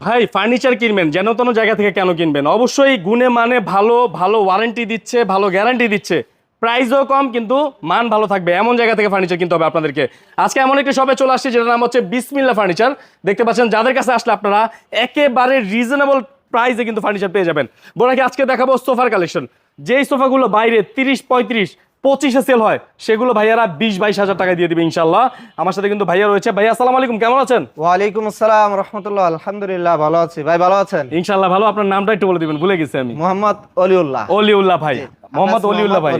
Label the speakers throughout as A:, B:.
A: ভাই ফার্নিচার কিনবেন যেন তেন জায়গা থেকে কেন কিনবেন? অবশ্যই গুণে মানে ভালো ভালো ওয়ারেন্টি দিচ্ছে, ভালো গ্যারান্টি দিচ্ছে। প্রাইসও কম, কিন্তু মান ভালো থাকবে। এমন জায়গা থেকে ফার্নিচার কিনতে হবে আপনাদেরকে। আজকে এমন একটি শপে চলে আসছে, যেটার নাম হচ্ছে বিসমিল্লা ফার্নিচার দেখতে পাচ্ছেন, যাদের কাছে আসলে আপনারা একেবারে রিজনেবল প্রাইসে কিন্তু ফার্নিচার পেয়ে যাবেন। বলে কি আজকে দেখাবো সোফার কালেকশন যেই সোফাগুলো বাইরে, তিরিশ পঁয়ত্রিশ পঁচিশে সেল হয়। সেগুলো ভাইয়ারা বিশ বাইশ হাজার টাকা দিয়ে দিবে ইনশাল্লাহ। আমার সাথে কিন্তু ভাইয়া রয়েছে। ভাইয়া আসসালামু আলাইকুম। কেমন আছেন?
B: ওয়ালাইকুম আসসালাম রহমতুল্লাহ আলহামদুলিল্লাহ ভালো আছি। ভাই ভালো আছেন?
A: ইনশাল্লাহ ভালো। আপনার নামটা একটু বলে দিবেন। ভুলে গেছি আমি।
B: মোহাম্মদ অলিউল্লাহ।
A: অলিউল্লাহ ভাই। মোহাম্মদ অলিউল্লাহ ভাই।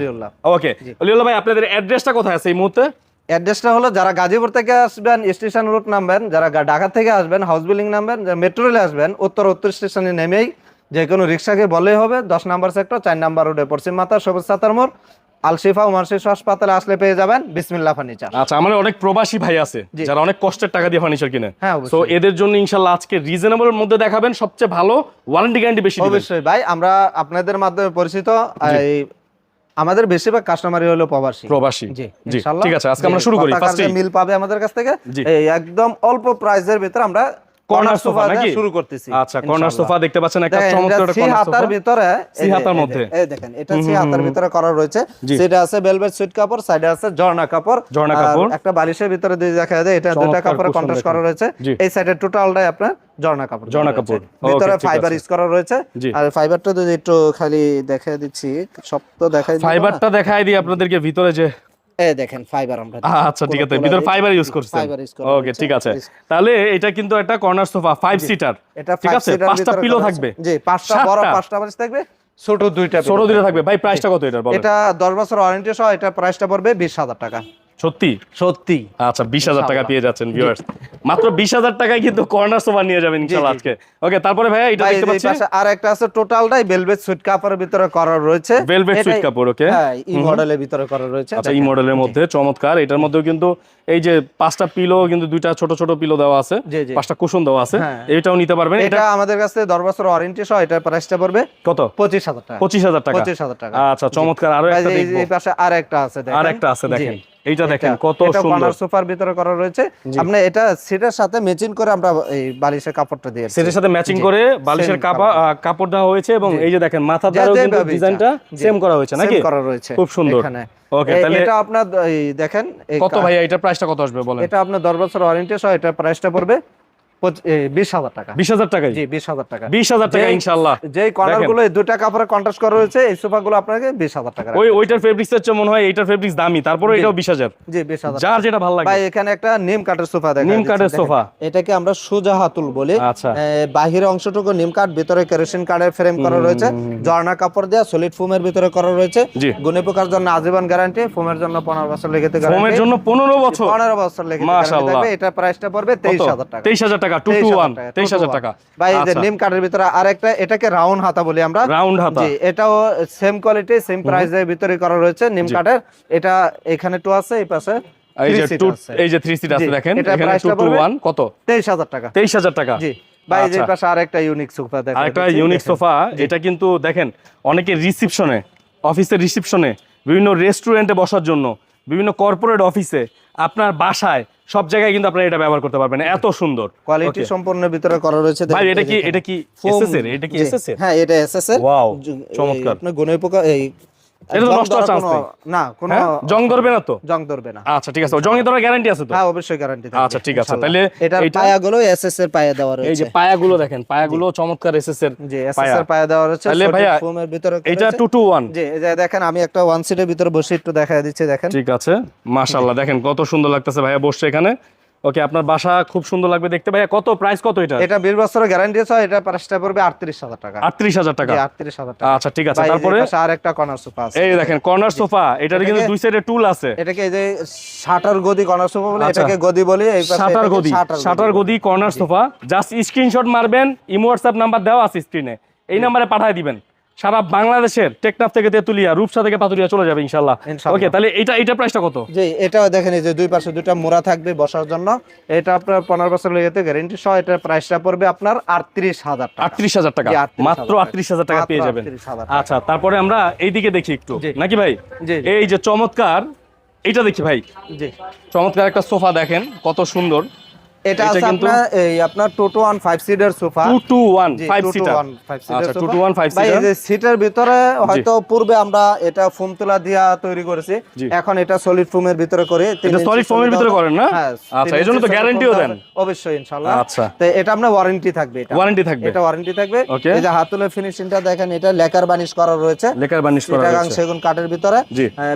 A: ওকে অলিউল্লাহ ভাই আপনাদের অ্যাড্রেসটা কোথায় আছে এই মুহূর্তে?
B: অ্যাড্রেসটা হলো যারা গাজীপুর থেকে আসবেন স্টেশন রুট নামবেন যারা ঢাকা থেকে আসবেন হাউস বিল্ডিং নামবেন যারা মেট্রো রেলে আসবেন উত্তর উত্তর স্টেশনে নেমেই যে কোনো রিক্সাকে বলেই হবে। দশ নাম্বার সেক্টর চার নাম্বার রোডে পশ্চিম মাতা সবুজ সাতার মোড়। আলশিফা উমার শিশু হাসপাতালে আসলে পেয়ে যাবেন বিসমিল্লা ফার্নিচার।
A: আচ্ছা আমাদের অনেক প্রবাসী ভাই আছে যারা অনেক কষ্টের টাকা দিয়ে ফার্নিচার কিনে।
B: হ্যাঁ,
A: তো এদের জন্য ইনশাল্লাহ আজকে রিজনেবল মধ্যে দেখাবেন সবচেয়ে ভালো ওয়ারেন্টি গ্যারান্টি বেশি দিবেন।
B: অবশ্যই ভাই আমরা আপনাদের মাধ্যমে পরিচিত এই আমাদের বেশিরভাগ কাস্টমারই হলো প্রবাসী।
A: প্রবাসী।
B: জি ইনশাআল্লাহ।
A: ঠিক আছে আজকে আমরা শুরু করি ফার্স্টে
B: মিল পাবে আমাদের কাছ থেকে? একদম অল্প প্রাইসের ভিতরে আমরা
A: কর্নার
B: কর্নার
A: সোফা
B: সোফা
A: নাকি?
B: শুরু করতেছি
A: আচ্ছা কর্নার সোফা দেখতে পাচ্ছেন একটা চমৎকার একটা কর্নার সোফা
B: ভিতরে
A: সি
B: এই যে-
A: হাতার মধ্যে।
B: এই দেখেন এটা সি হাতার ভিতরে করা রয়েছে। সেটা আছে ভেলভেট সুইট কাপড় সাইডে আছে ঝর্ণা কাপড়।
A: ঝর্ণা কাপড়।
B: একটা বালিশের ভিতরে দিয়ে দেখা যায় এটা দুটা
A: চমৎকার
B: কাপড়ে কন্ট্রাস্ট করা রয়েছে। এই সাইডে টোটালটাই আপনার ঝর্ণা কাপড়
A: ঝর্ণা কাপড়।
B: ভিতরে ফাইবার ইউজ করা রয়েছে। আর ফাইবারটা যদি একটু খালি দিচ্ছি সব তো দেখাই।
A: ফাইবারটা দেখাই দিই আপনাদেরকে ভিতরে যে
B: এই দেখেন ফাইবার আমরা
A: আচ্ছা ঠিক আছে ভিতরে ফাইবার ইউজ করছেন।
B: ফাইবার ইউজ করা
A: ওকে ঠিক আছে। তাহলে এটা কিন্তু একটা কর্নার সোফা ফাইভ সিটার
B: এটা
A: ঠিক আছে? পাঁচটা পিলো থাকবে।
B: জি পাঁচটা বড় পাঁচটা বালিশ থাকবে ছোট দুইটা
A: ছোট দুইটা থাকবে। ভাই প্রাইসটা কত এটার বলেন।
B: এটা দশ বছর ওয়ারেন্টি সহ এটা প্রাইসটা পড়বে বিশ হাজার টাকা।
A: সত্যি?
B: সত্যি।
A: আচ্ছা বিশ হাজার টাকা পেয়ে যাচ্ছেন ভিউয়ার্স মাত্র বিশ হাজার টাকায় কিন্তু কর্নার সোফা নিয়ে যাবেন ইনশাল্লাহ আজকে। ওকে তারপরে ভাইয়া এটা দেখতে
B: এই
A: পাচ্ছি।
B: আর একটা আছে টোটালটাই ভেলভেট সুইট কাপড়ের ভিতরে করা রয়েছে।
A: Suite
B: এটাই-
A: কাপড়, okay?
B: হ্যাঁ ই মডেলের ভিতরে করা রয়েছে।
A: আচ্ছা এই মডেলের মধ্যে চমৎকার। এটার মধ্যেও কিন্তু এই যে পাঁচটা পিলো কিন্তু দুইটা ছোট ছোট পিলো দেওয়া আছে। পাঁচটা কুশন দেওয়া আছে।
B: হ্যাঁ।
A: এটাও নিতে পারবেন। এটা
B: আমাদের কাছে দশ বছর ওয়ারেন্টি সহ এটা প্রাইসটা পড়বে
A: কত?
B: পঁচিশ হাজার টাকা।
A: পঁচিশ হাজার টাকা।
B: পঁচিশ হাজার টাকা।
A: আচ্ছা চমৎকার।
B: আরও
A: একটা
B: এই-
A: দেখব।
B: এই পাশে আর একটা আছে দেখেন।
A: আর একটা আছে দেখেন। এইটা দেখেন কত সুন্দর।
B: সোফার ভিতরে করা রয়েছে। আপনি এটা সেটার সাথে ম্যাচিং করে আমরা এই বালিশের কাপড়টা দিয়ে
A: সেটার সাথে ম্যাচিং করে বালিশের কাপড় দেওয়া হয়েছে এবং এই যে দেখেন মাথা দ্বারাও কিন্তু ডিজাইনটা সেম করা হয়েছে নাকি?
B: করা রয়েছে
A: খুব সুন্দর। ওকে তাহলে
B: এটা আপনার দেখেন
A: কত
B: ভাই
A: ভাইয়া এটা প্রাইসটা কত আসবে বলেন?
B: এটা আপনার দশ বছর ওয়ারেন্টি সহ এটা প্রাইসটা পড়বে। বিশ হাজার টাকা।
A: বিশ হাজার টাকায়?
B: জি বিশ হাজার টাকা।
A: বিশ হাজার টাকা ইনশাল্লাহ
B: যেই কর্নারগুলো দুটা কাপড়ে কন্ট্রাস্ট করা রয়েছে এই সোফা গুলো আপনাকে বিশ হাজার টাকা
A: ওই ওইটার ফেব্রিক্স এর মনে হয় এইটার ফেব্রিক্স দামি তারপরে এটাও বিশ হাজার।
B: জি বিশ হাজার
A: যার যেটা ভালো লাগে।
B: ভাই এখানে একটা নিম কাঠের সোফা দেখা
A: নিম কাঠের সোফা।
B: এটাকে আমরা সোজা হাতুল বলি।
A: আচ্ছা।
B: অংশটুকু নিম কাঠ ভিতরে কেরোসিন কাঠের ফ্রেম করা রয়েছে। জর্না কাপড় দেওয়া সলিড ফোমের ভিতরে করা রয়েছে। গুণে পোকার জন্য আজীবন গ্যারান্টি ফোমের জন্য পনেরো বছর লেগে
A: ফোমের জন্য পনেরো বছর?
B: পনেরো বছর লেগে। এটা প্রাইসটা পড়বে তেইশ হাজার টাকা।
A: তেইশ হাজার টাকা। টু টু
B: 23,000 টাকা,
A: টাকা।
B: ভাই এই যে
A: আচ্ছা।
B: নিম কাঠের ভিতরে আরেকটা এটাকে রাউন্ড হাতা বলি আমরা।
A: রাউন্ড হাতা।
B: জি এটাও সেম কোয়ালিটি সেম প্রাইসের ভিতরে করা রয়েছে নিম কাঠের এটা এখানে টু আছে এই পাশে
A: এই যে টু এই যে থ্রি সিট আছে দেখেন এখানে কত?
B: তেইশ হাজার টাকা।
A: তেইশ হাজার টাকা।
B: জি। ভাই যে
A: আচ্ছা।
B: পাশে আরেকটা ইউনিক সোফা দেখা
A: আরেকটা ইউনিক সোফা এটা কিন্তু দেখেন অনেকে রিসিপশনে অফিসের রিসিপশনে বিভিন্ন রেস্টুরেন্টে বসার জন্য বিভিন্ন কর্পোরেট অফিসে আপনার বাসায় সব জায়গায় কিন্তু আপনারা এটা ব্যবহার করতে পারবেন। এত সুন্দর।
B: কোয়ালিটি. সম্পূর্ণ ভিতরে করা রয়েছে।
A: ভাই এটা কি এটা কি এসএস এর এটা কি
B: জি,
A: এসএস এর
B: হ্যাঁ এটা এসএস এর ওয়াও
A: চমৎকার।
B: আপনি আপনার পোকা এই
A: এটা তো
B: জং
A: নষ্ট হওয়ার
B: ধরার
A: chance নেই।
B: না কোনো
A: হ্যাঁ? জং ধরবে না তো?
B: জং ধরবে না।
A: আচ্ছা ঠিক আছে। জংয়ে ধরার গ্যারান্টি আছে তো?
B: হ্যাঁ অবশ্যই গ্যারান্টি
A: আচ্ছা, ঠিক আছে, তাহলে
B: এটার পায়াগুলো এসএস এর পায়া দেওয়া
A: এই
B: রয়েছে।
A: যে পায়াগুলো দেখেন পায়াগুলো চমৎকার এসএস এর
B: জি এসএস এর পায়া দেওয়া রয়েছে
A: তাহলে ভাইয়া,
B: ফোমের ভিতরে
A: এটা
B: জি এই যে দেখেন আমি একটা ওয়ান সিটের ভিতরে বসে একটু দেখা দিচ্ছি দেখেন।
A: ঠিক আছে মাশাআল্লাহ। দেখেন কত সুন্দর লাগতেছে ভাইয়া বসছে এখানে। ওকে আপনার বাসা খুব সুন্দর লাগবে দেখতে। ভাইয়া কত প্রাইস কত এটা
B: এটা বিশ বছরের গ্যারান্টি আছে এটা প্রাইসটা পড়বে আটত্রিশ হাজার টাকা।
A: আটত্রিশ হাজার টাকা?
B: জি আটত্রিশ হাজার টাকা।
A: আচ্ছা ঠিক আছে তারপরে?
B: পাশে আর একটা কর্নার সোফা আছে।
A: এই দেখেন কর্নার সোফা এটার কিন্তু দুই সাইডে টুল আছে।
B: এটাকে এই যে শাটার গদি কর্নার সোফা বলে
A: আচ্ছা।
B: এটাকে গদি বলি এই পাশে
A: শাটার গদি
B: শাটার
A: গদি কর্নার সোফা জাস্ট স্ক্রিনশট মারবেন ইমো হোয়াটসঅ্যাপ নাম্বার দেওয়া আছে স্ক্রিনে এই নাম্বারে পাঠিয়ে দিবেন। সারা বাংলাদেশের টেকনাফ থেকে তেতুলিয়া রূপসা থেকে পাতুরিয়া চলে যাবে ইনশাল্লাহ
B: ইনশাআল্লাহ।
A: ওকে তাহলে এটা এটা প্রাইসটা কত?
B: জি এটাও দেখেন এই যে দুই পাশে দুইটা মোড়া থাকবে বসার জন্য। এটা আপনার পনেরো বছর লেগেতে গ্যারেন্টি সহ এটার প্রাইসটা পড়বে আপনার আটত্রিশ হাজার টাকা।
A: আটত্রিশ হাজার টাকা?
B: জি, 38,000
A: মাত্র
B: টাকা।
A: আটত্রিশ হাজার টাকা পেয়ে যাবেন। আচ্ছা তারপরে আমরা এইদিকে দেখি একটু। নাকি ভাই। এই যে চমৎকার এটা দেখি ভাই।
B: জি।
A: চমৎকার একটা সোফা দেখেন কত সুন্দর।
B: এটা আছে আপনার এই আপনার সিটের সোফা
A: সিটার আচ্ছা
B: ভাই, এই
A: সিটার
B: যে সিটের ভিতরে হয়তো পূর্বে আমরা এটা ফোম তুলা দিয়া তৈরি করেছি। এখন এটা সলিড ফোমের ভিতরে করে
A: এটা এর
B: solid
A: ভিতরে করেন না?
B: হ্যাঁ,
A: আচ্ছা, তো
B: ইঞ্চি solid
A: guarantee ও
B: foam
A: দেন?
B: অবশ্যই ইনশাআল্লাহ
A: আচ্ছা।
B: তো এটা আপনার ওয়ারেন্টি থাকবে এটা।
A: ওয়ারেন্টি থাকবে।
B: এটা ওয়ারেন্টি থাকবে। এই যে হাতুলে ফিনিশিংটা দেখেন এটা লেকার বানিশ করা রয়েছে।
A: লেকার বার্নিশ করা রয়েছে।
B: সেগুন কাঠের ভিতরে।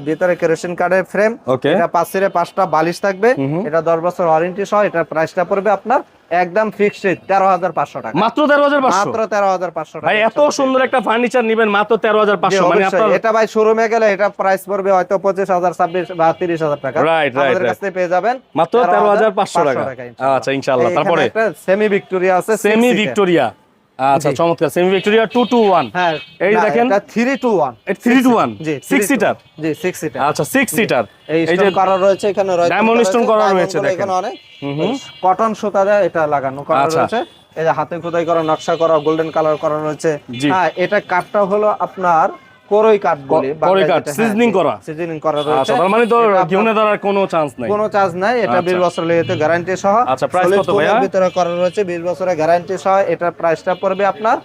B: ভিতরে কেরোসিন কাঠের ফ্রেম এটা পাঁচ সিরে পাঁচটা বালিশ থাকবে। এটা দশ বছর ওয়ারেন্টি সহ এটা প্রাইসটা পড়বে আপনার একদম ফিক্সড তেরো হাজার পাঁচশো টাকা।
A: মাত্র তেরো হাজার পাঁচশো?
B: মাত্র তেরো হাজার পাঁচশো টাকা
A: ভাই এত সুন্দর একটা ফার্নিচার নিবেন মাত্র তেরো হাজার
B: জি,
A: পাঁচশো মানে আপনার
B: এটা ভাই শোরুমে গেলে এটা প্রাইস পড়বে হয়তো পঁচিশ হাজার ছাব্বিশ বা তিরিশ হাজার টাকা।
A: রাইট রাইট
B: আমাদের কাছে পেয়ে যাবেন
A: মাত্র তেরো হাজার পাঁচশো টাকা। আচ্ছা ইনশাল্লাহ। তারপরে?
B: সেমি ভিক্টোরিয়া আছে
A: সেমি ভিক্টোরিয়া আচ্ছা চমৎকার। Semi Victoria two two one
B: হ্যাঁ
A: এই দেখেন।
B: থ্রি টু ওয়ান
A: থ্রি
B: জি
A: সিক্স সিটার
B: জি 6 সিটার
A: আচ্ছা 6 সিটার
B: এই
A: যে
B: করা রয়েছে এখানে রয়েছে
A: Diamond stone করা রয়েছে দেখেন।
B: এখানে অনেক। কটন সুতা দিয়ে এটা লাগানো করা
A: আচ্ছা।
B: রয়েছে। এই যে হাতে খোদাই করা নকশা করা গোল্ডেন কালার করা রয়েছে। হ্যাঁ এটা কাঠটা হলো আপনার কোরই কাঠ বলি
A: কোরই কাঠ, seasoning করা।
B: সিজনিং করা
A: আচ্ছা
B: রয়েছে।
A: তার মানে তো ঘিউনে ধরার কোনো চান্স নাই।
B: কোনো চার্জ নাই এটা
A: আচ্ছা।
B: 20 বছর লেগেতে গ্যারান্টি সহ।
A: আচ্ছা,
B: Solid
A: কত ভাইয়া?
B: ভিতরে করা রয়েছে 20 বছরের গ্যারান্টি সহ এটা প্রাইসটা পড়বে আপনার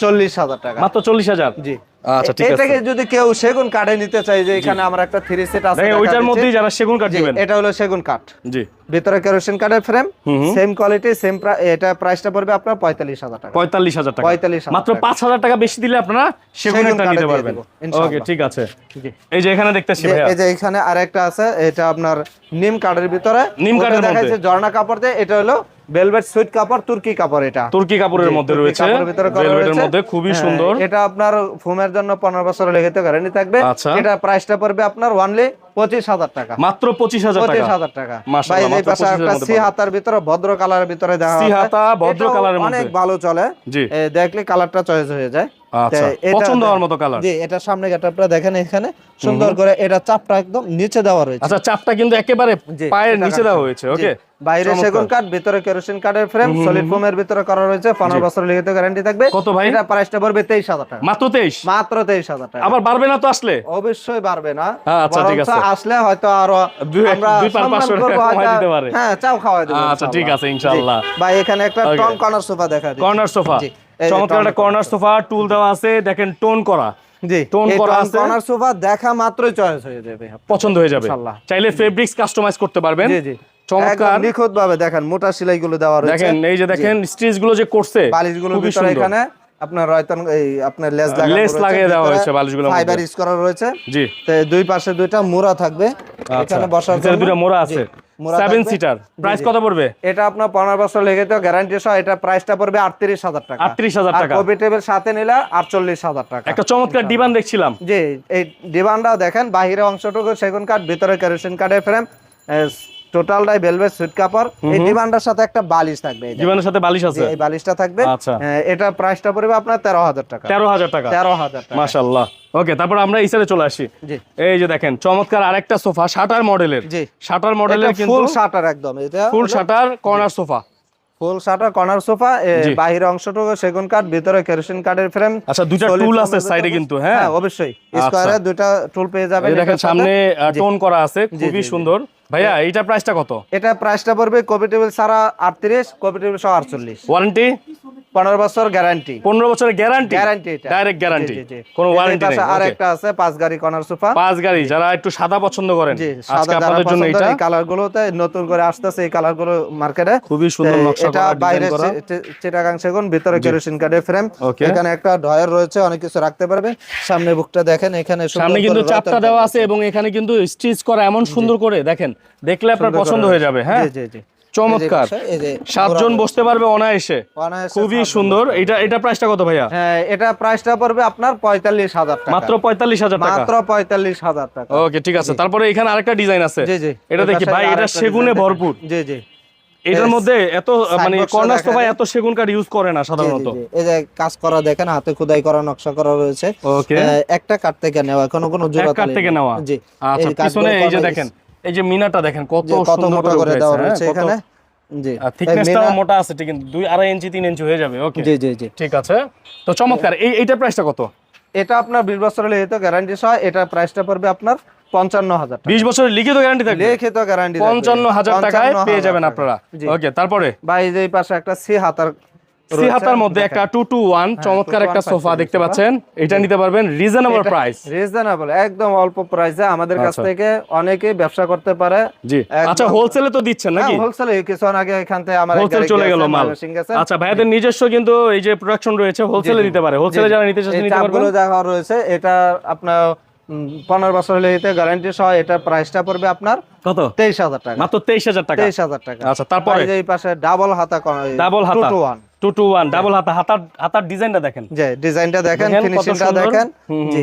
B: 40000 টাকা।
A: মাত্র চল্লিশ হাজার?
B: জি।
A: আচ্ছা ঠিক আছে।
B: এটাকে যদি কেউ সেগুন কাঠে নিতে চাই যে এখানে আমার একটা থ্রি সেট আছে
A: ওইটার মধ্যেই যারা সেগুন কাঠ দিবেন
B: এটা হলো সেগুন কাঠ।
A: জি।
B: ভিতরে কেরোসিন কাঠের ফ্রেম। সেম কোয়ালিটি সেম এটা প্রাইসটা পড়বে আপনার পঁয়তাল্লিশ হাজার টাকা।
A: পঁয়তাল্লিশ হাজার টাকা।
B: 45,000
A: মাত্র পাঁচ হাজার টাকা বেশি দিলে আপনারা সেগুন
B: সেগুন
A: একটা
B: কাঠে
A: নিতে পারবেন। ওকে ঠিক আছে। এই যে এখানে দেখতেছি
B: এই যে এখানে আরেকটা আছে এটা আপনার নিম কাঠের ভিতরে।
A: নিম
B: ওটা
A: কাঠের
B: দেখাচ্ছে ঝর্ণা কাপড় দিয়ে এটা হলো ভেলভেট সুইট কাপড় তুর্কি কাপড় এটা।
A: তুর্কি কাপড়ের মধ্যে রয়েছে। ভেলভেটের মধ্যে খুবই
B: হ্যাঁ,
A: সুন্দর।
B: এটা আপনার ফোমের জন্য পনেরো বছর লেগেতে গ্যারান্টি থাকবে।
A: আচ্ছা।
B: এটা প্রাইসটা পড়বে আপনার ওয়ানলি পঁচিশ হাজার টাকা।
A: মাত্র পঁচিশ হাজার
B: পঁচিশ হাজার টাকা।
A: মাশাআল্লাহ,
B: ভাই এই
A: মাত্র
B: পাশে
A: 25,000
B: একটা
A: মধ্যে
B: সি হাতার ভিতরে ভদ্র কালারের ভিতরে
A: ভদ্র কালার
B: অনেক ভালো চলে। দেখলে কালারটা চয়েস হয়ে যায়।
A: আচ্ছা,
B: এটা-
A: পছন্দ হওয়ার মতো কালার।
B: জি এটা সামনে গেটআপটা দেখেন এখানে। সুন্দর করে এটা চাপটা একদম নিচে দেওয়া রয়েছে।
A: আচ্ছা চাপটা কিন্তু একেবারে পায়ের নিচে দেওয়া হয়েছে ওকে?
B: বাইরে সেগুন কাঠ ভিতরে কেরোসিন কাঠের ফ্রেম সলিড ফোমের ভিতরে করা রয়েছে। পনেরো বছর লিখিত গ্যারান্টি থাকবে।
A: কত ভাই?
B: এটা প্রাইসটা পড়বে তেইশ হাজার টাকা।
A: মাত্র তেইশ?
B: মাত্র টাকা।
A: আবার বাড়বে না তো আসলে?
B: অবশ্যই পারবে না।
A: আচ্ছা, ঠিক আছে।
B: আসলে হয়তো
A: আরও
B: আমরা
A: দুই পাঁচ পাঁচশো টাকা
B: করব
A: দিতে পারে।
B: হ্যাঁ চাও খাওয়াই দেবো
A: আচ্ছা, ঠিক আছে, ইনশাআল্লাহ।
B: ভাই এখানে একটা. টন কর্নার সোফা দেখা।
A: কর্নার চমৎকার একটা কর্নার সোফা টুল দেওয়া আছে। দেখেন টোন করা।
B: জি
A: টোন করা আছে।
B: কর্নার সোফা দেখা মাত্রই চয়েস হয়ে যাবে
A: পছন্দ হয়ে যাবে। চাইলে ফেব্রিক্স কাস্টমাইজ করতে পারবেন।
B: জি জি।
A: চমৎকার।
B: নিখুঁত ভাবে দেখেন মোটা সেলাই গুলো দেওয়া রয়েছে।
A: দেখেন এই যে দেখেন স্টিচগুলো যে করছে
B: ভিতরে এখানে আপনার রয়তন এই আপনার লেস লাগানো
A: লেস লাগিয়ে দেওয়া হয়েছে বালিশগুলোর
B: ফাইবার ইউজ করা রয়েছে।
A: জি।
B: তো দুই পাশে দুইটা মোড়া থাকবে। এখানে বসার জন্য
A: দুটো মোড়া আছে। সেভেন সিটার প্রাইস কত পড়বে?
B: এটা আপনার পনেরো বছর লেগে তো গ্যারান্টি সহ এটা প্রাইসটা পড়বে আটত্রিশ হাজার টাকা।
A: 38,000 টাকা।
B: কপি টেবিল সাথে নিলে আটচল্লিশ হাজার টাকা।
A: একটা চমৎকার ডিবান দেখছিলাম।
B: জি এই ডিমান্ডটাও দেখেন বাহিরে অংশটুকু সেগুন কাঠ ভিতরে কেরোসিন কাঠের ফ্রেম টোটালটাই ভেলভেট সুইট কাপড়। এই ডিমান্ডার সাথে একটা বালিশ থাকবে এই
A: সাথে বালিশ আছে?
B: এই বালিশটা থাকবে।
A: আচ্ছা।
B: হ্যাঁ, এটা প্রাইসটা পড়বে আপনার তেরো হাজার টাকা।
A: তেরো হাজার টাকা?
B: তেরো হাজার টাকা।
A: মাশাল্লাহ ওকে তারপর আমরা এই চলে আসি। এই যে দেখেন চমৎকার আরেকটা সোফা শাটার মডেলের। শাটার মডেলের কিন্তু
B: ফুল শাটার একদম। এটা
A: full shutter corner sofa.
B: Full shutter corner sofa. বাহির অংশটুকু সেগুন কাঠ ভিতরে কেরোসিন কাঠের ফ্রেম
A: আচ্ছা দুইটা টুল আছে সাইডে কিন্তু হ্যাঁ?
B: অবশ্যই।
A: আচ্ছা।
B: স্কোয়ারে দুইটা টুল পেয়ে যাবেন
A: দেখেন সামনে। টোন করা আছে খুবই। সুন্দর। ভাইয়া এইটা প্রাইসটা কত?
B: এটা প্রাইসটা পড়বে কপি টেবিল সারা আটত্রিশ কপি টেবিল সহ আটচল্লিশ।
A: ওয়ারেন্টি
B: পনেরো বছর গ্যারান্টি
A: পনেরো বছরের গ্যারান্টি
B: গ্যারান্টি এটা।
A: Direct guarantee. কোনো ওয়ারেন্টি নেই।
B: আর একটা আছে পাঁচ গাড়ি কর্নার সোফা।
A: পাঁচ গাড়ি যারা একটু সাদা পছন্দ করেন। আজকে আপনাদের জন্য এটা
B: কালার গুলোতে নতুন করে আসতেছে এই কালারগুলো মার্কেটে
A: খুবই সুন্দর নকশা
B: এটা বাইরে চিটাগাং সেগুন ভিতরে কেরোসিন কাঠের ফ্রেম এখানে একটা ড্রয়ার রয়েছে অনেক কিছু রাখতে পারবে। সামনে বুকটা দেখেন এখানে
A: সামনে কিন্তু চাপটা দেওয়া আছে এবং এখানে কিন্তু স্টিচ করা এমন সুন্দর করে দেখেন দেখলে আপনার পছন্দ হয়ে যাবে হ্যাঁ?
B: জি জি।
A: চমৎকার। সাতজন বসতে পারবে অনায়াসে। খুবই সুন্দর। এটা এটা প্রাইসটা কত ভাইয়া?
B: হ্যাঁ এটা প্রাইসটা পড়বে আপনার পঁয়তাল্লিশ হাজার টাকা।
A: মাত্র পঁয়তাল্লিশ হাজার টাকা।
B: মাত্র পঁয়তাল্লিশ হাজার টাকা।
A: ওকে ঠিক আছে। তারপরে এখানে আরেকটা ডিজাইন আছে। এটা দেখি ভাই এটা সেগুনে ভরপুর।
B: জি জি।
A: এটার মধ্যে এত মানে
B: দেখা
A: সোফায়
B: যায়।
A: এত সেগুন কাঠ ইউজ করে না সাধারণত।
B: এই যে কাজ করা দেখেন হাতে খোদাই করা নকশা করা রয়েছে।
A: ওকে।
B: একটা কাঠ থেকে নেওয়া কোনো কোনো জোড়া
A: কাঠ থেকে নেওয়া।
B: জি।
A: আচ্ছা পিছনে এই যে দেখেন। এই যে মিনাটা দেখেন কত
B: কত
A: সুন্দর
B: মোটা করে দেওয়া রয়েছে এখানে? জি।
A: আর
B: এই
A: thickness-টাও মোটা আছে ঠিক কিন্তু দুই আড়াই ইঞ্চি তিন ইঞ্চি হয়ে যাবে ওকে
B: জি জি জি।
A: ঠিক আছে। তো চমৎকার এই এইটার প্রাইসটা কত?
B: এটা আপনার বিশ বছর হলে তো গ্যারান্টি সহ এটা প্রাইসটা পড়বে আপনার পঞ্চান্ন হাজার টাকা।
A: বিশ বছরের লিখিত গ্যারান্টি থাকবে?
B: লিখিত গ্যারান্টি
A: টাকায় পেয়ে যাবেন আপনারা। ওকে তারপরে?
B: এই পাশে একটা সি হাতার
A: সি
B: রয়েছে,
A: হাতার মধ্যে একটা টু টু ওয়ান চমৎকার একটা সোফা দেখতে পাচ্ছেন। এটা নিতে পারবেন রিজনেবল প্রাইস
B: রিজনেবল একদম অল্প প্রাইসে আমাদের কাছ
A: আচ্ছা।
B: থেকে অনেকেই ব্যবসা করতে পারে।
A: জি। আচ্ছা হোলসেলে তো দিচ্ছেন নাকি?
B: হোলসেলে কিছুক্ষণ আগে এখান থেকে আমার
A: হোলসেল চলে গেল মাল। আচ্ছা ভাইয়াদের নিজস্ব কিন্তু এই যে প্রোডাকশন রয়েছে হোলসেলে দিতে পারে। হোলসেলে যারা নিতে চাচ্ছে নিতে পারবেন।
B: রয়েছে এটা আপনার পনেরো বছর হলে এতে গ্যারান্টি সহ এটা প্রাইসটা পড়বে আপনার
A: কত?
B: তেইশ হাজার টাকা।
A: মাত্র তেইশ হাজার টাকা?
B: তেইশ হাজার টাকা।
A: আচ্ছা, তারপরে?
B: এই পাশে ডাবল হাতা
A: ডাবল হাতা।
B: Two one
A: two two one double হাতা। হাতার হাতার ডিজাইনটা দেখেন।
B: যে ডিজাইনটা দেখেন ফিনিশিংটা দেখেন। জি।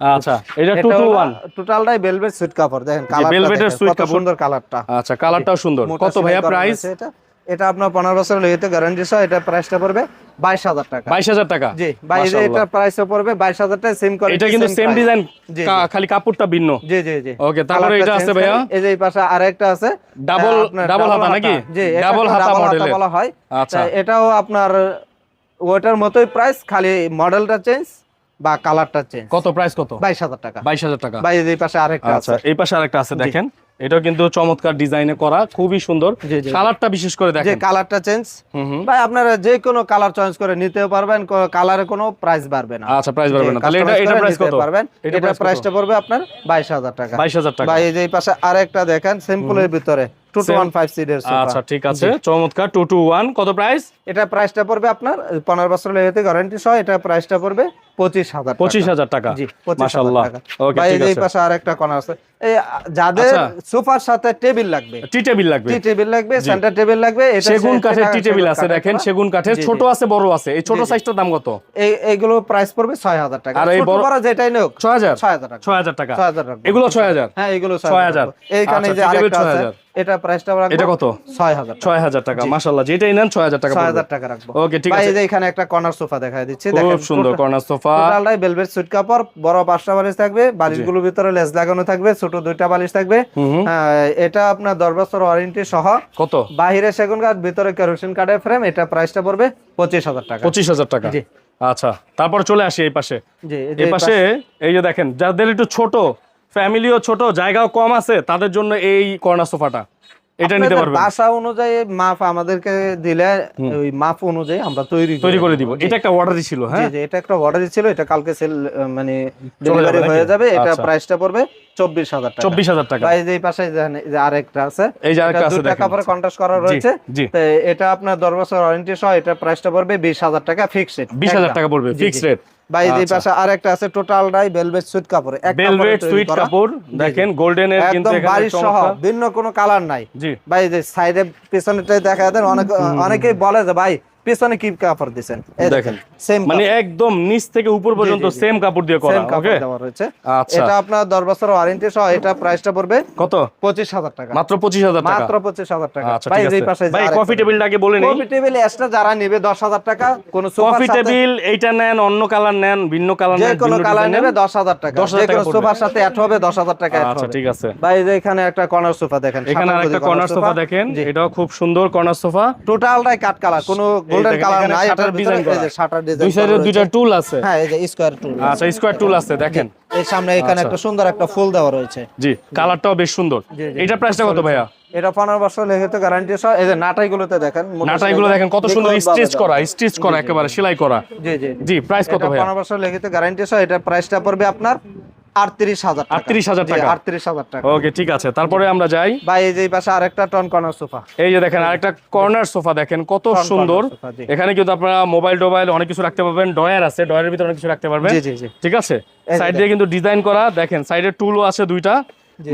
A: আচ্ছা এটা টু টু ওয়ান
B: টোটালটাই ভেলভেট সুইট কাপড় দেখেন কালারটা
A: suite
B: কত
A: কাপড়।
B: সুন্দর কালারটা
A: আচ্ছা কালারটাও সুন্দর। কত ভাইয়া প্রাইস
B: এটা। এটা আপনার পনেরো বছর হলে গ্যারান্টি সহ এটা প্রাইসটা পড়বে বাইশ হাজার টাকা।
A: বাইশ হাজার টাকা?
B: জি বাইরে
A: মাশাআল্লাহ।
B: প্রাইস পড়বে বাইশ হাজার টাকা সেম কোয়ালিটি
A: এটা কিন্তু সেম ডিজাইন খালি কাপড়টা ভিন্ন।
B: জি জি জি।
A: ওকে তারপরে এটা আছে ভাইয়া?
B: এই যে এই পাশে আরেকটা আছে
A: Double-
B: আহ,
A: হাতা নাকি?
B: জি এটা
A: হাতা
B: double বলা হয়।
A: আচ্ছা।
B: এটাও আপনার ওটার মতোই প্রাইস খালি মডেলটা চেঞ্জ বা কালারটা চেঞ্জ
A: কত প্রাইস কত?
B: বাইশ হাজার টাকা।
A: বাইশ হাজার টাকা।
B: বাইরে এই পাশে আরেকটা
A: আচ্ছা
B: আছে।
A: এই পাশে আরেকটা আছে দেখেন। এটাও কিন্তু চমৎকার ডিজাইনে করা খুবই সুন্দর। কালারটা বিশেষ করে
B: যে
A: দেখেন।
B: কালারটা চেঞ্জ ভাই আপনারা যে কোনো কালার চয়েস করে নিতেও পারবেন কালারে কোনো প্রাইস বাড়বে না।
A: আচ্ছা প্রাইস বাড়বে না। তাহলে এটা এটা প্রাইস কত?
B: পারবেন
A: এটা
B: এটা? প্রাইসটা পড়বে আপনার বাইশ হাজার টাকা।
A: বাইশ হাজার টাকা।
B: ভাই এই যে পাশে আরেকটা দেখেন সিম্পলের ভিতরে টু টু ওয়ান ফাইভ সিটের
A: আচ্ছা ঠিক আছে। চমৎকার টু টু ওয়ান কত প্রাইস
B: এটা প্রাইসটা পড়বে আপনার পনেরো বছর লেগেতে গ্যারান্টি সহ এটা প্রাইসটা পড়বে পঁচিশ হাজার
A: পঁচিশ হাজার টাকা।
B: এই
A: আছে।
B: যাদের
A: আচ্ছা।
B: সোফার সাথে টেবিল লাগবে।
A: টি টেবিল লাগবে।
B: টি টেবিল লাগবে সেন্টার টেবিল লাগবে
A: সেগুন কাঠের টি টেবিল আছে দেখেন সেগুন কাঠের ছোট আছে বড় আছে। এই ছোট সাইজটার দাম কত?
B: এই এইগুলো প্রাইস পড়বে ছয় হাজার টাকা।
A: আর এই বড়-
B: বড় যেটাই নেক
A: ছয় হাজার?
B: টাকা।
A: ছয় হাজার টাকা। এগুলো ছয় হাজার?
B: হ্যাঁ এগুলো
A: ছয়
B: ছয়
A: হাজার।
B: হাজার এইখানে
A: আচ্ছা,
B: যে আরেকটা আছে
A: হাজার।
B: এটা প্রাইসটা রাখব
A: এটা কত?
B: ছয় হাজার টাকা।
A: মাশাল্লাহ যেটাই নেন ছয় হাজার টাকা
B: ছয়
A: পড়বে
B: হাজার টাকা রাখব।
A: ওকে ঠিক আছে।
B: যে এখানে একটা কর্নার সোফা দেখাই দিচ্ছি
A: খুব সুন্দর কর্নার সোফা
B: টোটালটাই ভেলভেট কাপড় বড় পাঁচটা বালিশ থাকবে বালিশগুলোর ভিতরে লেস লাগানো থাকবে ছোট দুইটা বালিশ থাকবে। এটা আপনার দশ বছর ওয়ারেন্টি সহ।
A: কত?
B: বাহিরে সেগুন কাঠ ভিতরে কেরোসিন কাঠের ফ্রেম এটা প্রাইসটা পড়বে পঁচিশ হাজার টাকা।
A: পঁচিশ হাজার টাকা।
B: জি।
A: আচ্ছা তারপর চলে আসি এই পাশে।
B: জি এই যে
A: এই পাশে এই যে দেখেন যাদের একটু ছোট ফ্যামিলিও ছোট জায়গাও কম আছে তাদের জন্য এই কর্নার সোফাটা। এটা নিতে পারবেন।
B: অনুযায়ী মাপ আমাদেরকে দিলে ওই মাপ অনুযায়ী আমরা তৈরি
A: তৈরি করে দিব। এটা একটা অর্ডারই ছিল হ্যাঁ?
B: জি এটা একটা অর্ডার ছিল এটা কালকে সেল মানে ডেলিভারি হয়ে যাবে এটা
A: আচ্ছা।
B: প্রাইসটা পড়বে চব্বিশ হাজার টাকা।
A: চব্বিশ হাজার টাকা।
B: ভাই, এই পাশে যে আরেকটা আছে
A: এই যে আরেকটা আছে দেখেন।
B: কাপড়ে কন্ট্রাস্ট করা রয়েছে। তো এটা আপনার দশ বছর ওয়ারেন্টি সহ এটা প্রাইসটা পড়বে বিশ হাজার টাকা ফিক্সড
A: বিশ হাজার টাকা পড়বে ফিক্স রেট
B: ভাই এই
A: আচ্ছা।
B: পাশে আরেকটা আছে টোটালটাই ভেলভেট সুইট কাপড়
A: ভেলভেট সুইট কাপড় দেখেন গোল্ডেন এর কিন্তু
B: একদম
A: এখানে
B: বাড়ির সহ। ভিন্ন কোনো কালার নাই।
A: জি।
B: ভাই যে সাইডে পেছনেটাই দেখা দেন অনেক অনেকেই বলে যে ভাই পেছনে কি কাপড় দিছেন?
A: দেখেন।
B: সেম
A: মানে একদম নিচ থেকে উপর পর্যন্ত। সেম কাপড় দিয়ে করা ওকে
B: রয়েছে।
A: আচ্ছা।
B: এটা আপনার দশ বছর ওয়ারেন্টি সহ এটা প্রাইসটা পড়বে
A: কত?
B: পঁচিশ হাজার টাকা।
A: মাত্র পঁচিশ হাজার টাকা?
B: মাত্র পঁচিশ হাজার টাকা।
A: আচ্ছা
B: ভাই
A: আছে।
B: পাশে
A: ভাই কফি টেবিলটাকে বলে নেই।
B: কফি টেবিল এক্সট্রা যারা নেবে দশ হাজার টাকা কোন
A: কফি টেবিল এইটা নেন অন্য কালার নেন ভিন্ন কালার নেন
B: কোনো
A: ভিন্ন
B: কালার নেবে
A: নেন।
B: দশ হাজার টাকা। যে কোনো। সোফার সাথে অ্যাড হবে দশ হাজার টাকা add
A: আচ্ছা ঠিক আছে।
B: ভাই এই যে এখানে একটা কর্নার সোফা দেখেন
A: এখানে আরেকটা কর্নার সোফা দেখেন এটাও খুব সুন্দর কর্নার সোফা
B: টোটালটাই কাট কালার কোনো গোল্ডেন কালার নাই এটার
A: design করা।
B: এই যে শাটার
A: দুই সাইডে দুইটা টুল আছে।
B: হ্যাঁ এই যে স্কয়ার টুল
A: আচ্ছা স্কোয়ার টুল আছে দেখেন।
B: এই সামনে এখানে একটা সুন্দর একটা ফুল দেওয়া রয়েছে।
A: জি কালারটাও বেশ সুন্দর। এটা প্রাইসটা কত ভাইয়া?
B: এটা পনেরো বছর লেগে তো গ্যারান্টি সহ। এই যে নাটাই গুলোতে দেখেন
A: নাটাইগুলো দেখেন কত সুন্দর স্টিচ করা স্টিচ করা একেবারে সেলাই করা।
B: জি জি।
A: জি প্রাইস কত ভাইয়া?
B: পনেরো বছর লেগে তো গ্যারান্টি সহ। এটা প্রাইসটা পড়বে আপনার আটত্রিশ হাজার
A: 38,000 টাকা।
B: আটত্রিশ হাজার টাকা।
A: ওকে ঠিক আছে। তারপরে আমরা যাই।
B: ভাই এই যে পাশে আরেকটা টন কর্নার সোফা।
A: এই যে দেখেন আরেকটা কর্নার সোফা দেখেন কত সুন্দর। এখানে কিন্তু আপনারা মোবাইল টোবাইল অনেক কিছু রাখতে পারবেন ডয়ার আছে ডয়ারের ভিতরে অনেক কিছু রাখতে পারবেন। ঠিক আছে? সাইড দিয়ে কিন্তু ডিজাইন করা দেখেন সাইডে টুলও আছে দুইটা।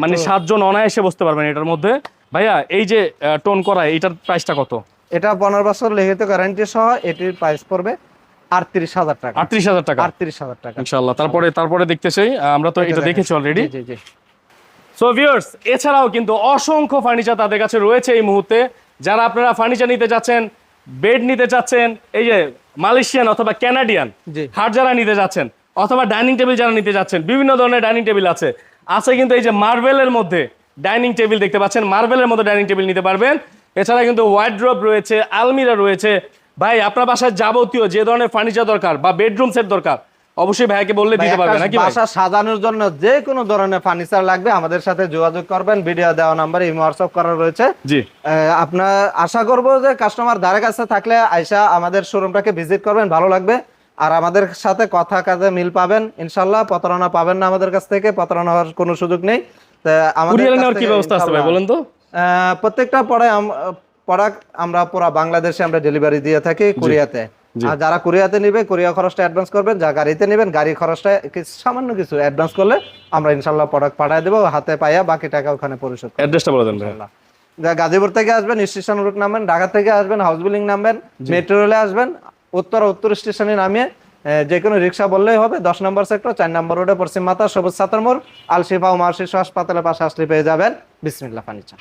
A: মানে সাতজন অনায়াসে বসতে পারবেন এটার মধ্যে। ভাইয়া এই যে টোন করা এটার প্রাইসটা কত?
B: এটা পনেরো বছর লেগে তো গ্যারান্টি সহ এটির প্রাইস পড়বে। আটত্রিশ হাজার টাকা।
A: আটত্রিশ হাজার টাকা।
B: আটত্রিশ হাজার টাকা।
A: ইনশাল্লাহ তারপরে তারপরে দেখতে চাই আমরা তো এটা দেখেছি অলরেডি
B: জি জি জি।
A: সো ভিউয়ার্স এছাড়াও কিন্তু অসংখ্য ফার্নিচার তাদের কাছে রয়েছে এই মুহূর্তে। যারা আপনারা ফার্নিচার নিতে যাচ্ছেন বেড নিতে চাচ্ছেন এই যে মালয়েশিয়ান অথবা ক্যানাডিয়ান। হাট যারা নিতে যাচ্ছেন অথবা ডাইনিং টেবিল যারা নিতে যাচ্ছেন বিভিন্ন ধরনের ডাইনিং টেবিল আছে। আছে কিন্তু এই যে মার্বেলের মধ্যে ডাইনিং টেবিল দেখতে পাচ্ছেন। মার্বেলের মধ্যে ডাইনিং টেবিল নিতে পারবেন। এছাড়া কিন্তু ওয়াইড্রোপ রয়েছে আলমিরা রয়েছে ভাই আপনার বাসায় যাবতীয় যে ধরনের ফার্নিচার দরকার বা বেডরুম সেট দরকার অবশ্যই ভাইয়াকে বললে দিতে পারবে নাকি
B: বাসা সাজানোর জন্য যে কোনো ধরনের ফার্নিচার লাগবে আমাদের সাথে যোগাযোগ করবেন ভিডিও দেওয়া নাম্বার এই হোয়াটসঅ্যাপ করা রয়েছে।
A: জি।
B: আপনার আশা করব যে কাস্টমার ধারে কাছে থাকলে আইসা আমাদের শোরুমটাকে ভিজিট করবেন ভালো লাগবে। আর আমাদের সাথে কথা কাজে মিল পাবেন ইনশাল্লাহ প্রতারণা পাবেন না আমাদের কাছ থেকে প্রতারণা হওয়ার কোনো সুযোগ নেই। তা আমাদের
A: কি ব্যবস্থা আছে ভাই বলেন তো।
B: আহ, প্রত্যেকটা পড়ায় প্রোডাক্ট আমরা পুরো বাংলাদেশে আমরা ডেলিভারি দিয়ে থাকি কুরিয়াতে। আর যারা কুরিয়াতে নিবে কুরিয়া খরচটা অ্যাডভান্স করবেন যা গাড়িতে নেবেন গাড়ি খরচটা কিছু- সামান্য কিছু অ্যাডভান্স করলে আমরা ইনশাল্লাহ প্রোডাক্ট পাঠিয়ে দেবো হাতে পাইয়া বাকি টাকা ওখানে পরিশোধ
A: অ্যাড্রেসটা বলে দেন ভাই
B: যা গাজীপুর থেকে আসবেন স্টেশন রুট নামবেন ঢাকা থেকে আসবেন হাউস বিল্ডিং নামবেন মেট্রো রেলে আসবেন উত্তর উত্তর স্টেশনে নামিয়ে যে কোনো রিক্সা বললেই হবে দশ নম্বর সেক্টর চার নম্বর রোডে পশ্চিম মাতা সবুজ সাতার মোড় আলশিফা ও মার্শিস হাসপাতালের পাশে আসলে পেয়ে যাবেন। বিসমিল্লা ফার্নিচার।